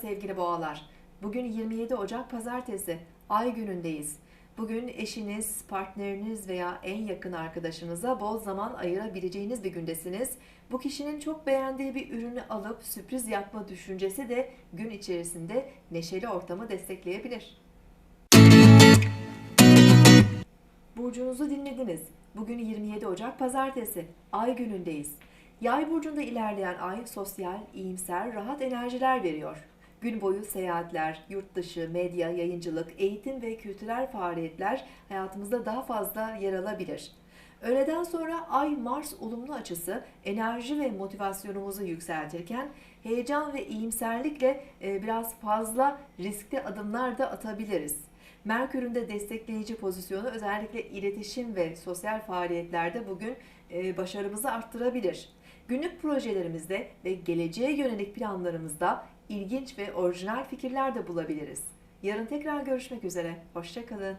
Sevgili boğalar. Bugün 27 Ocak Pazartesi. Ay günündeyiz. Bugün eşiniz, partneriniz veya en yakın arkadaşınıza bol zaman ayırabileceğiniz bir gündesiniz. Bu kişinin çok beğendiği bir ürünü alıp sürpriz yapma düşüncesi de gün içerisinde neşeli ortamı destekleyebilir. Burcunuzu dinlediniz. Bugün 27 Ocak Pazartesi. Ay günündeyiz. Yay burcunda ilerleyen ay sosyal, iyimser, rahat enerjiler veriyor. Gün boyu seyahatler, yurt dışı, medya, yayıncılık, eğitim ve kültürel faaliyetler hayatımızda daha fazla yer alabilir. Öğleden sonra Ay-Mars olumlu açısı enerji ve motivasyonumuzu yükseltirken heyecan ve iyimserlikle e, biraz fazla riskli adımlar da atabiliriz. Merkür'ün de destekleyici pozisyonu özellikle iletişim ve sosyal faaliyetlerde bugün e, başarımızı arttırabilir. Günlük projelerimizde ve geleceğe yönelik planlarımızda ilginç ve orijinal fikirler de bulabiliriz. Yarın tekrar görüşmek üzere. Hoşçakalın.